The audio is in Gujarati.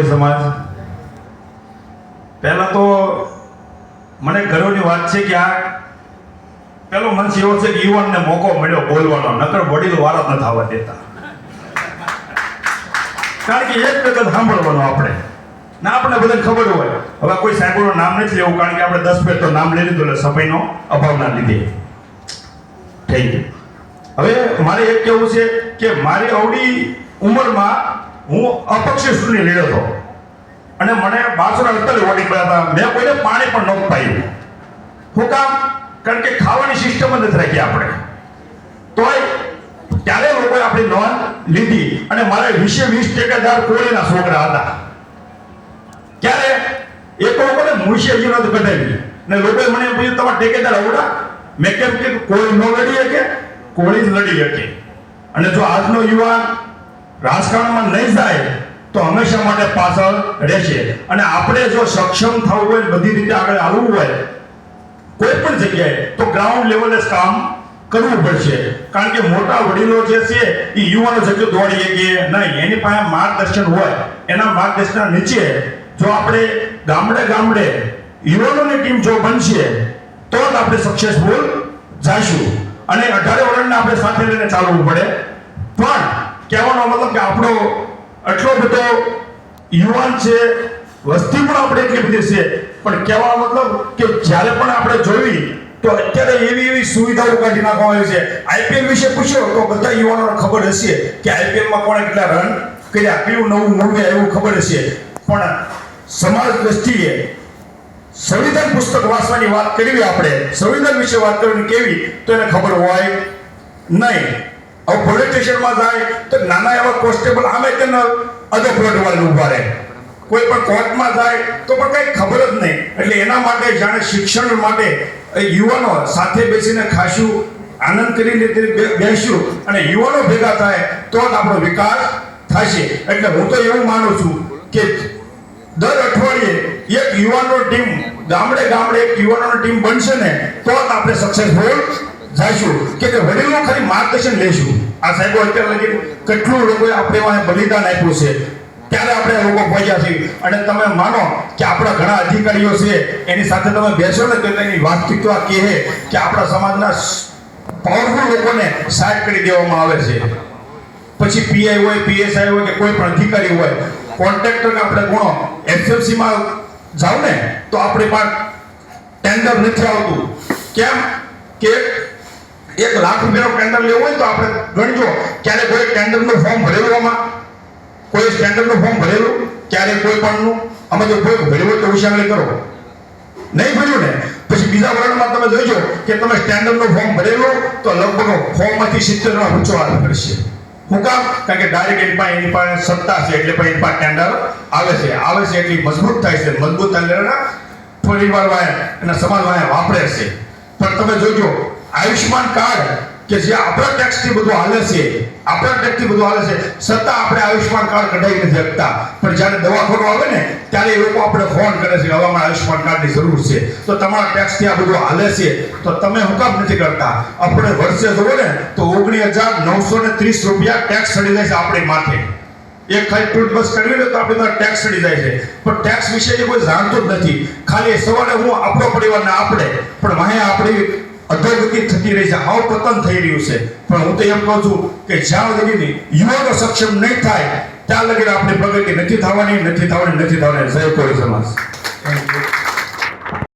કોળી સમાજ. પહેલા તો મને ગર્વની વાત છે કે આ પેલો મનસ એવો છે કે યુવાનને મોકો મળ્યો બોલવાનો, નકર વડીલ વારા ન થવા દેતા. કારણ કે એક વખત સાંભળવાનો આપણે. ના આપણે બધાને ખબર હોય. હવે કોઈ સાહેબોનું નામ નથી લેવું, કારણ કે આપણે દસ મિનિટ તો નામ લઈ લીધું એટલે સમયનો અભાવના લીધે થઈ ગયું. હવે મારે એક કહેવું છે કે મારી અવડી ઉંમરમાં હું અપક્ષી ચૂંટણી લડ્યો હતો. અને મને બારસો ને અડતાલીસ મળ્યા હતા મેં કોઈને પાણી પણ નહોતું પાયું. શું કામ? કારણ કે ખાવાની સિસ્ટમ જ નથી રાખી આપણે. તોય ત્યારે લોકોએ આપણી નોંધ લીધી અને મારે વીસે વીસ ટેકેદાર કોળીના છોકરા હતા. ક્યારે એક લોકોને મુશી હજી કઢાવી. ને લોકોએ મને એમ પૂછ્યું, તમારા ટેકેદાર આવડા મેં કેમ કે કોઈ ન લડી શકે, કોળી જ લડી શકે. અને જો આજનો યુવાન રાજકારણમાં નહીં જાય તો હંમેશા માટે પાછળ રહેશે. અને આપણે જો સક્ષમ થવું હોય બધી રીતે આગળ આવવું હોય, કોઈ પણ જગ્યાએ, તો ગ્રાઉન્ડ લેવલે જ કામ કરવું પડશે. કારણ કે મોટા વડીલો જે છે, એ યુવાનો જગ્યો દોડી શકીએ નહીં. એની પાસે માર્ગદર્શન હોય, એના માર્ગદર્શન નીચે જો આપણે ગામડે ગામડે યુવાનોની ટીમ જો બનશે, તો જ આપણે સક્સેસફુલ જઈશું. અને અઢારે વર્ષને આપણે સાથે લઈને ચાલવું પડે. પણ કહેવાનો મતલબ કે આપણો આટલો બધો યુવાન છે, વસ્તી પણ આપણે એટલી બધી છે. પણ કહેવાનો મતલબ કે જ્યારે પણ આપણે જોઈ, તો અત્યારે એવી એવી સુવિધાઓ કાઢી નાખવામાં આવી છે. આઈપીએલ વિશે પૂછ્યો, તો બધા યુવાનોને ખબર હશે કે આઈપીએલમાં કોણે કેટલા રન કર્યા, કયું નવું મૂળવે એવું ખબર હશે. પણ સમાજ દ્રષ્ટિએ સંવિધાન પુસ્તક વાંચવાની વાત કરવી આપણે, સંવિધાન વિશે વાત કરવાની કેવી, તો એને ખબર હોય નહીં. હવે પોલીસ સ્ટેશનમાં જાય તો નાના એવા કોન્સ્ટેબલ આમે તેને અધો પ્લોટ વાળા ઊભા રહે. કોઈ પણ કોર્ટમાં જાય તો પણ કંઈ ખબર જ નહીં. એટલે એના માટે જાણે શિક્ષણ માટે યુવાનો સાથે બેસીને ખાશું આનંદ કરીને તે બે- બેસશું અને યુવાનો ભેગા થાય તો જ આપણો વિકાસ થશે. એટલે હું તો એવું માનું છું કે દર અઠવાડિયે એક યુવાનો ટીમ ગામડે ગામડે એક યુવાનોની ટીમ બનશે ને, તો જ આપણે સક્સેસફુલ જઈશું. કે વડીલો ખાલી માર્ગદર્શન લેશું. આ સાહેબો અત્યારે લગી કેટલું લોકોએ આપણે બલિદાન આપ્યું છે. ત્યારે આપણે લોકો પહોંચ્યા છીએ? અને તમે માનો કે આપણા ઘણા અધિકારીઓ છે, એની સાથે તમે બેસો ને તો એની વાસ્તવિકતા કહે કે આપણા સમાજના પાવરફુલ લોકોને સાહેબ કરી દેવામાં આવે છે. પછી પીઆઈ હોય પીએસઆઈ હોય કે કોઈ પણ અધિકારી હોય, કોન્ટ્રાક્ટરને આપણે ગુણો એફએફસી માં જાવ ને, તો આપણી પાસે ટેન્ડર નથી આવતું. કેમ? કે એક લાખ રૂપિયાનો ટેન્ડર લેવું હોય તો આપણે ગણજો. ક્યારે કોઈ ટેન્ડરનું ફોર્મ ભરેલું આમાં? કોઈ ટેન્ડરનું ફોર્મ ભરેલું? ક્યારે કોઈ પણનું? અમે જો કોઈ હોય તો ઉછાંગળી કરો. નહીં ભર્યું ને? પછી બીજા વર્ણમાં તમે જોઈજો કે તમે સ્ટેન્ડર્ડનું ફોર્મ ભરેલું તો લગભગ ફોર્મમાંથી સિત્તેર નો ઊંચો હાલ કરશે. હું કામ? કારણ કે ડાયરેક્ટ એની પાસે એની પાસે સત્તા છે એટલે પછી એની પાસે ટેન્ડર આવે છે. આવે છે એટલી મજબૂત થાય છે. મજબૂત થાય પરિવાર વાય અને સમાજ વાય વાપરે છે. પણ તમે જોજો આયુષ્માન કાર્ડ, કે જે આપણા ટેક્સથી બધું હાલે છે, આપણા ટેક્સથી બધું હાલે છે છતાં આપણે આયુષ્યમાન કાર્ડ કઢાવી નથી શકતા. પણ જ્યારે દવાખાનું આવે ને, ત્યારે એ લોકો આપણે ફોન કરે છે કે હવે અમારે આયુષ્માન કાર્ડની જરૂર છે. તો તમારા ટેક્સથી આ બધું હાલે છે. તો તમે હું કામ નથી કરતા? આપણે વર્ષે જોવો ને, તો ઓગણીસ હજાર નવસો ને ત્રીસ રૂપિયા ટેક્સ ચડી જાય છે આપણી માથે. એક ખાલી ટૂથબ્રશ કરવી ને, તો આપણે ટેક્સ ચડી જાય છે. પણ ટેક્સ વિશે કોઈ જાણતું જ નથી. ખાલી સવારે હું આપણો પરિવાર ને આપણે પણ વાહે આપણી અધોગતિ થતી રહી છે. અવપતન પતન થઈ રહ્યું છે. પણ હું તો એમ કહું છું કે જ્યાં લગી યુવાનો સક્ષમ નહીં થાય, ત્યાં લગી આપણી પ્રગતિ નથી થવાની નથી થવાની નથી થવાની. જય કોળી સમાજ.